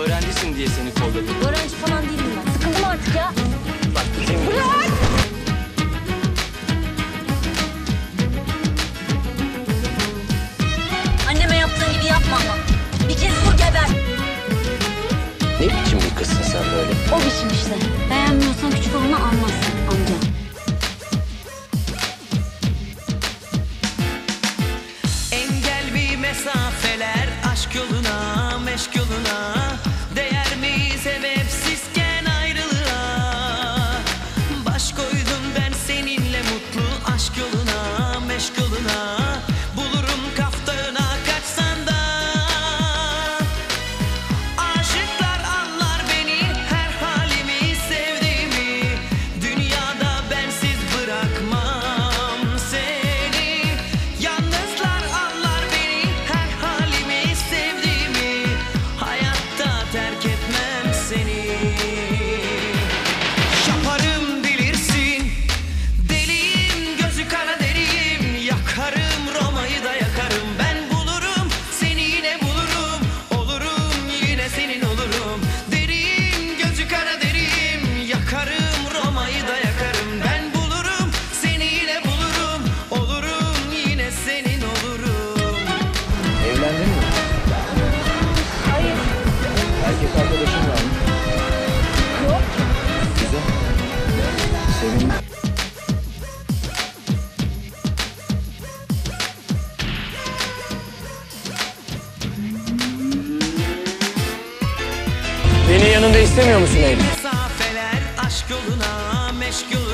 öğrencisin diye seni kolladım. Öğrenci falan değilim ben. Sıkıldım artık ya. Bak bizim... Bırak! Anneme yaptığın gibi yapma ama. Bir kez vur geber. Ne biçim bir kızsın sen böyle? O biçim işte. Beğenmiyorsan küçük olanı almazsın amca. Beni yanında istemiyor musun Eylül? Mesafeler aşk yoluna meşgul